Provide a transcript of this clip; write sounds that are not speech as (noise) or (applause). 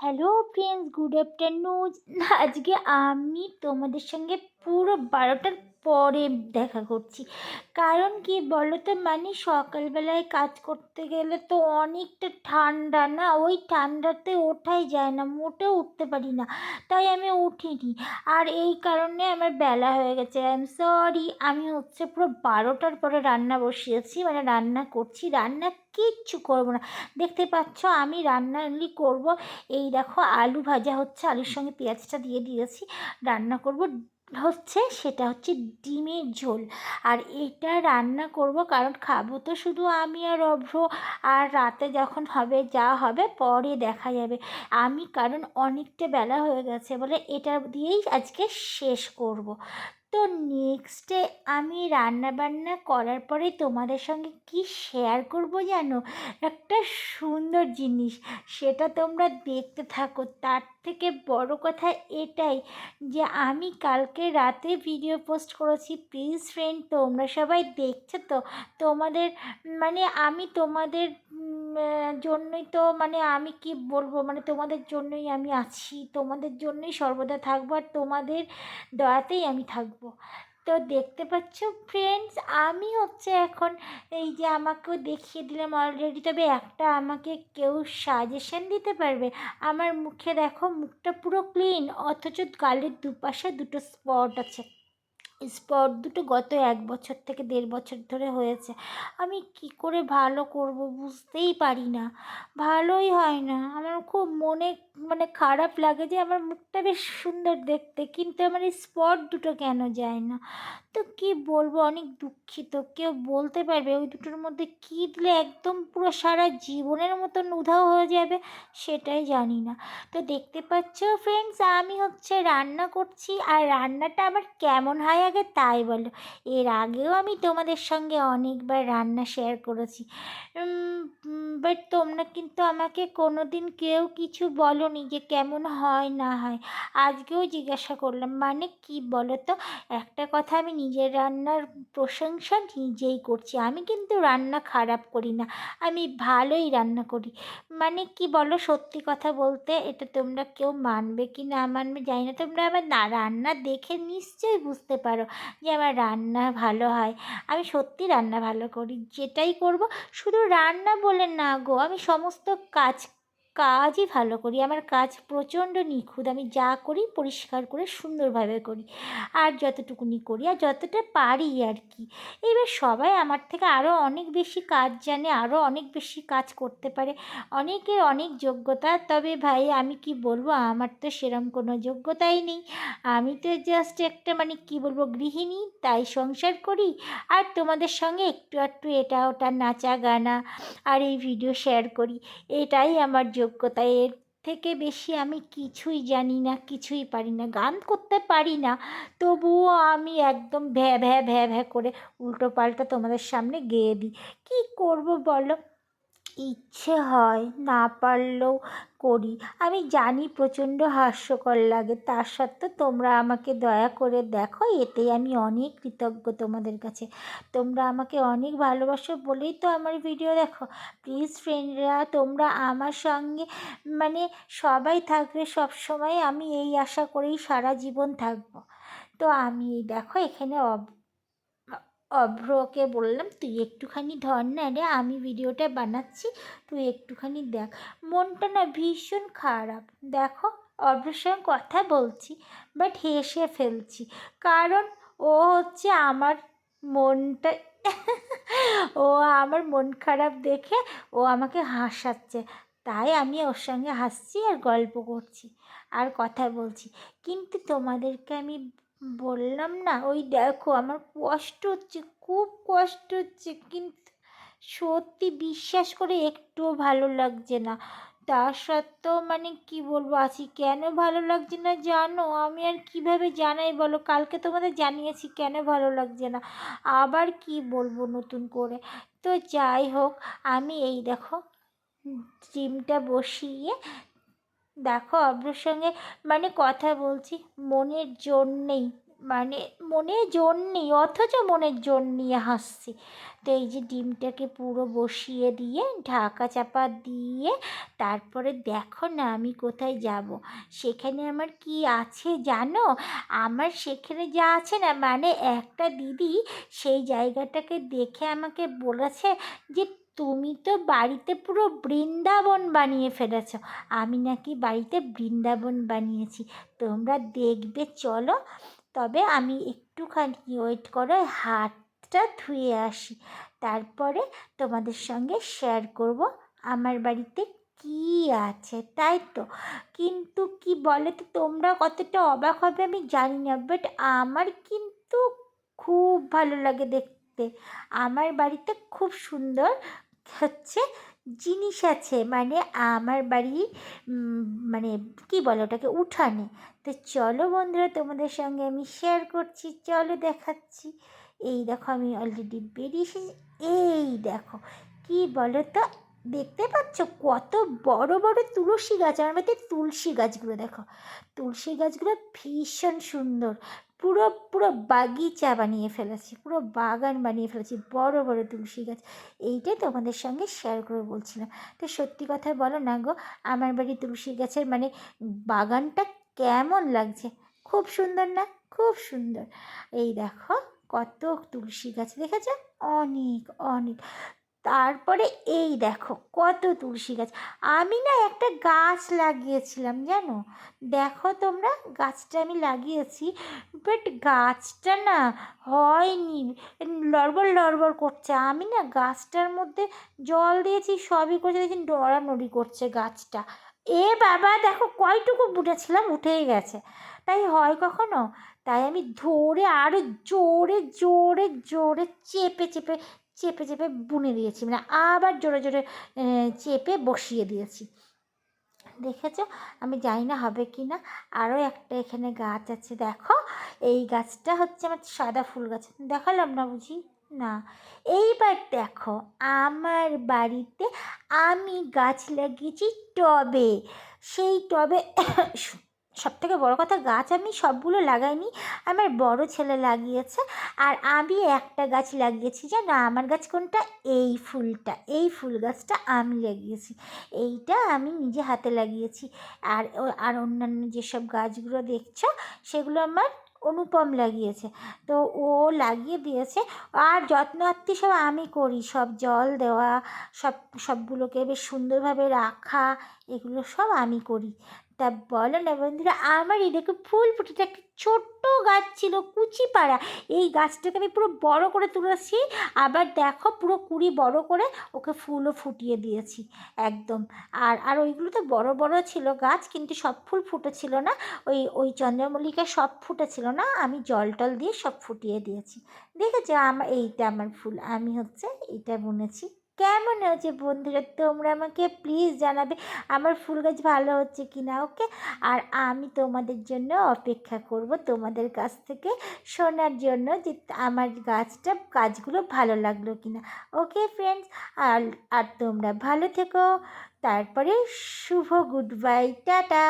Hello friends good afternoon আজকে আমি তোমাদের সঙ্গে পুরো বারোটার পরে দেখা করছি। কারণ কি বলো তো মানে সকালবেলায় কাজ করতে গেলে তো অনেকটা ঠান্ডা না, ওই ঠান্ডাতে ওঠাই যায় না, মোটেও উঠতে পারি না। তাই আমি উঠিনি। আর এই কারণে আমার বেলা হয়ে গেছে। আই এম সরি আমি হচ্ছে পুরো বারোটার পরে রান্না বসিয়েছি মানে রান্না করছি। রান্না কিচ্ছু করব না। দেখতে পাচ্ছ, আমি রান্না অনলি করব। এই দেখো, আলু ভাজা হচ্ছে, আলুর সঙ্গে পেঁয়াজটা দিয়ে দিয়েছি। রান্না করব হচ্ছে সেটা হচ্ছে ডিমের ঝোল। আর এটা রান্না করব কারণ খাব তো শুধু আমি আর অভ্র। আর রাতে যখন হবে, যা হবে পরে দেখা যাবে। আমি কারণ অনেকটা বেলা হয়ে গেছে বলে এটা দিয়েই আজকে শেষ করব। তো নেক্সটে আমি রান্নাবান্না করার পরে তোমাদের সঙ্গে কি শেয়ার করব জানো? একটা সুন্দর জিনিস, সেটা তোমরা দেখতে থাকো। তার থেকে বড় কথা এটাই যে আমি কালকে রাতে ভিডিও পোস্ট করেছি। প্লিজ ফ্রেন্ড তোমরা সবাই দেখছ তো? তোমাদের মানে আমি তোমাদের জন্যই তো মানে আমি কি বলব? মানে তোমাদের জন্যই আমি আছি। তোমাদের জন্যই সর্বদা থাকব। আর তোমাদের দয়াতেই আমি থাকব। তো দেখতে পাচ্ছ ফ্রেন্ডস আমি হচ্ছে এখন এই যে আমাকেও দেখিয়ে দিলাম অলরেডি তবে একটা আমাকে কেউ সাজেশন দিতে পারবে। আমার মুখে দেখো মুখটা পুরো ক্লিন অথচ গালের দুপাশে দুটো স্পট আছে। স্পট দুটো গত এক বছর থেকে দেড় বছর ধরে হয়েছে। আমি কি করে ভালো করব বুঝতেই পারি না। ভালোই হয় না। আমার খুব মনে মানে খারাপ লাগে যে আমার মুখটা বেশ সুন্দর দেখতে, কিন্তু আমার এই স্পট দুটো কেন যায় না? তো কি বলব? অনেক দুঃখিত। কেউ বলতে পারবে ওই দুটোর মধ্যে কী দিলে একদম পুরো সারা জীবনের মতন উধাও হয়ে যাবে সেটাই জানি না। তো দেখতে পাচ্ছ ফ্রেন্ডস আমি হচ্ছে রান্না করছি, আর রান্নাটা আমার কেমন হয় আগে তাই বলো। এর আগেও আমি তোমাদের সঙ্গে অনেকবার রান্না শেয়ার করেছি। বাট তোমরা কিন্তু আমাকে কোনো দিন কেউ কিছু বলনি যে কেমন হয়, না হয়। আজকেও জিজ্ঞাসা করলাম মানে কি বলো তো একটা কথা আমি নিজের রান্নার প্রশংসা নিজেই করছি। আমি কিন্তু রান্না খারাপ করি না, আমি ভালোই রান্না করি। মানে কি বলো, সত্যি কথা বলতে এটা তোমরা কেউ মানবে কি না মানবে জানি না। তোমরা আমার না, রান্না দেখে নিশ্চয়ই বুঝতে পারো। যে আমার রান্না ভালো হয়, আমি সত্যি রান্না ভালো করি, যেটাই করব, শুধু রান্না বলে না গো, আমি সমস্ত কাজ কাজই ভালো করি। আমার কাজ প্রচণ্ড নিখুঁত। আমি যা করি পরিষ্কার করে, সুন্দরভাবে করি। আর যতটুকুনি করি আর যতটা পারি আর কি। এবার সবাই আমার থেকে আরও অনেক বেশি কাজ জানে আরও অনেক বেশি কাজ করতে পারে। অনেকের অনেক যোগ্যতা। তবে ভাই, আমি কি বলব? আমার তো সেরম কোনো যোগ্যতাই নেই। আমি তো জাস্ট একটা মানে কি বলব? গৃহিণী, তাই সংসার করি। আর তোমাদের সঙ্গে একটু একটু এটা ওটা নাচা গানা আর এই ভিডিও শেয়ার করি। এটাই আমার যোগ্যতা এর থেকে বেশি আমি কিছুই জানি না, কিছুই পারি না, গান করতে পারি না। তবুও আমি একদম ভ্যা ভ্যা ভ্যা ভ্যা করে উল্টো পাল্টা তোমাদের সামনে গেয়ে দিই। কী করব বলো? ইচ্ছে হয় না পারলেও করি। আমি জানি প্রচণ্ড হাস্যকর লাগে। তার সত্ত্বেও তোমরা আমাকে দয়া করে দেখো, এতেই আমি অনেক কৃতজ্ঞ তোমাদের কাছে। তোমরা আমাকে অনেক ভালোবাসো বলেই তো আমার ভিডিও দেখো। প্লিজ ফ্রেন্ডরা, তোমরা আমার সঙ্গে মানে সবাই থাকবে সব সময় আমি এই আশা করেই সারা জীবন থাকব। তো আমি দেখো, এখানে অভ্রকে বললাম, তুই একটুখানি ধর না রে, আমি ভিডিওটা বানাচ্ছি, তুই একটুখানি দেখ। মনটা না ভীষণ খারাপ। দেখো, অভ্রের সঙ্গে কথা বলছি বাট হেসে ফেলছি। কারণ ও হচ্ছে আমার মনটা, ও আমার মন খারাপ দেখে ও আমাকে হাসাচ্ছে। তাই আমি ওর সঙ্গে হাসছি আর গল্প করছি আর কথা বলছি। কিন্তু তোমাদেরকে আমি বললাম না, ওই দেখো আমার কষ্ট হচ্ছে, খুব কষ্ট হচ্ছে। কিন্তু সত্যি বিশ্বাস করে একটুও ভালো লাগছে না। তা সত্ত্বেও মানে কি বলব, আছি কেন ভালো লাগছে না জানো? আমি আর কীভাবে জানাই বলো? কালকে তোমাদের জানিয়েছি কেন ভালো লাগছে না। আবার কি বলব নতুন করে? তো যাই হোক, আমি এই দেখো ডিমটা বসিয়ে দেখো অব্রর সঙ্গে মানে কথা বলছি, মনের জোর নেই মানে মনে জোর নেই, অথচ মনের জোর নিয়ে হাসছি। তো এই যে ডিমটাকে পুরো বসিয়ে দিয়ে, ঢাকা চাপা দিয়ে তারপরে দেখো না আমি কোথায় যাব। সেখানে আমার কি আছে জানো? আমার সেখানে যা আছে না মানে একটা দিদি সেই জায়গাটাকে দেখে আমাকে বলেছে যে তুমি তো বাড়িতে পুরো বৃন্দাবন বানিয়ে ফেলেছ। আমি নাকি বাড়িতে বৃন্দাবন বানিয়েছি। তোমরা দেখবে, চলো। তবে আমি একটুখানি ওয়েট করো হাতটা ধুয়ে আসি। তারপরে তোমাদের সঙ্গে শেয়ার করব, আমার বাড়িতে কি আছে, তাই তো? কিন্তু কি বলে তো তোমরা কতটা অবাক হবে, আমি জানি না। বাট আমার কিন্তু খুব ভালো লাগে দেখতে। আমার বাড়িতে খুব সুন্দর হচ্ছে জিনিস আছে মানে আমার বাড়ি মানে কি বলে ওটাকে, উঠানে। তো চলো বন্ধুরা, তোমাদের সঙ্গে আমি শেয়ার করছি, চলো দেখাচ্ছি। এই দেখো, আমি অলরেডি বেরিয়ে এসেছি। এই দেখো, কি বলো তো দেখতে পাচ্ছ কত বড় বড় তুলসী গাছ, আমার বাড়িতে তুলসী গাছগুলো দেখো। তুলসী গাছগুলো ভীষণ সুন্দর। পুরো পুরো বাগিচা বানিয়ে ফেলেছি, পুরো বাগান বানিয়ে ফেলেছি, বড় বড় তুলসী গাছ। এইটাই তোমাদের সঙ্গে শেয়ার করে বলছিলাম। তো সত্যি কথা বলো না গো, আমার বাড়ি তুলসী গাছের মানে বাগানটা কেমন লাগছে? খুব সুন্দর না? খুব সুন্দর। এই দেখো, কত তুলসী গাছ দেখেছ? অনেক অনেক। তারপরে এই দেখো কত তুলসী গাছ। আমি না একটা গাছ লাগিয়েছিলাম জানো? দেখো তোমরা, গাছটা আমি লাগিয়েছি বাট গাছটা না হয়নি। লড়বড় লড়বড় করছে। আমি না গাছটার মধ্যে জল দিয়েছি, সবই করছে দেখি নড়ানড়ি করছে গাছটা। এ বাবা, দেখো কয়টুকু উঠেছিলাম উঠেই গেছে। তাই হয় কখনো? তাই আমি ধরে আরও জোরে জোরে জোরে চেপে চেপে চেপে চেপে বুনে দিয়েছি। মানে আবার জোরে জোরে চেপে বসিয়ে দিয়েছি। দেখেছ? আমি জানি না হবে কি না। আরও একটা এখানে গাছ আছে, দেখো। এই গাছটা হচ্ছে আমার সাদা ফুল গাছ। দেখালাম না বুঝি? না। এইবার দেখো, আমার বাড়িতে আমি গাছ লাগিয়েছি টবে। সেই টবে (coughs) সব থেকে বড়ো কথা, গাছ আমি সবগুলো লাগাইনি, আমার বড় ছেলে লাগিয়েছে আর আমি একটা গাছ লাগিয়েছি, জানো? আমার গাছ কোনটা? এই ফুলটা, এই ফুল গাছটা আমি লাগিয়েছি, এইটা আমি নিজে হাতে লাগিয়েছি আর আর অন্যান্য যেসব গাছগুলো দেখছ, সেগুলো আমার অনুপম লাগিয়েছে, তো ও লাগিয়ে দিয়েছে আর যত্ন যত্নার্থী সব আমি করি, সব জল দেওয়া, সব, সবগুলোকে বেশ সুন্দরভাবে রাখা, এগুলো সব আমি করি তা বলো না বন্ধুরা, আমার এই দেখো ফুল ফুটেছে, একটা ছোট্ট গাছ ছিল কুচিপাড়া। এই গাছটাকে আমি পুরো বড় করে তুলেছি, আবার দেখো পুরো কুড়ি বড় করে ওকে ফুলও ফুটিয়ে দিয়েছি, একদম। আর আর ওইগুলো তো বড় বড় ছিল গাছ, কিন্তু সব ফুল ফুটেছিল না। ওই ওই চন্দ্রমল্লিকা সব ফুটেছিল না, আমি জল টল দিয়ে সব ফুটিয়ে দিয়েছি। দেখেছ, আমার এইটা আমার ফুল, আমি হচ্ছে এইটা বুনেছি। কেমন হয়েছে বন্ধুরা? তোমরা আমাকে প্লিজ জানাবে আমার ফুল গাছ ভালো হচ্ছে কি না ওকে আর আমি তোমাদের জন্য অপেক্ষা করব তোমাদের কাছ থেকে শোনার জন্য যে আমার গাছটা, গাছগুলো ভালো লাগল কি না ওকে ফ্রেন্ডস আর আর তোমরা ভালো থেকো। তারপরে শুভ গুড বাই টাটা!